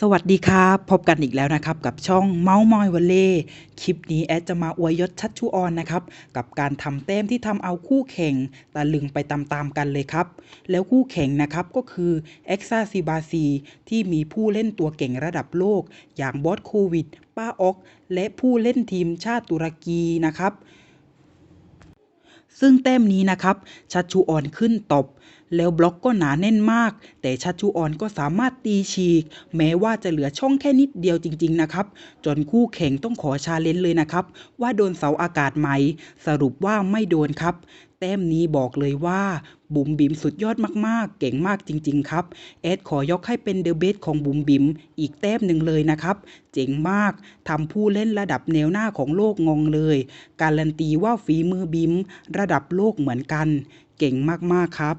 สวัสดีครับ พบกันอีกแล้วนะครับ กับช่องเมาส์มอยวันเล่คลิปนี้แอดจะมาอวยยศชัดชูออนนะครับ กับการทำแต้มที่ทำเอาคู่แข่งตะลึงไปตามๆกันเลยครับ แล้วคู่แข่งนะครับก็คือเอ็กซาซิบาซีที่มีผู้เล่นตัวเก่งระดับโลก อย่างบอสโควิด ป้าออก และผู้เล่นทีมชาติตุรกีนะครับ ซึ่งแต้มนี้นะครับชัดชูออนขึ้นตบ แล้วบล็อกก็หนาแน่นมาก แต่ชัดชูออนก็สามารถตีฉีก แม้ว่าจะเหลือช่องแค่นิดเดียวจริง ๆ นะครับ จนคู่แข่งต้องขอชาเลนจ์เลยนะครับ ว่าโดนเสาอากาศไหม สรุปว่าไม่โดนครับ ต้มนี้บอกเลยว่า บุ๋มบิมสุดยอดมากๆ เก่งมากจริง ๆ ครับแอดขอยกให้เป็นเดอะเบสของบุ๋มบิมอีกแต้มหนึ่งเลยนะครับ เจ๋งมากทำผู้เล่นระดับแนวหน้าของโลกงงเลย การันตีว่าฝีมือบิมระดับโลกเหมือนกัน เก่งมากๆครับ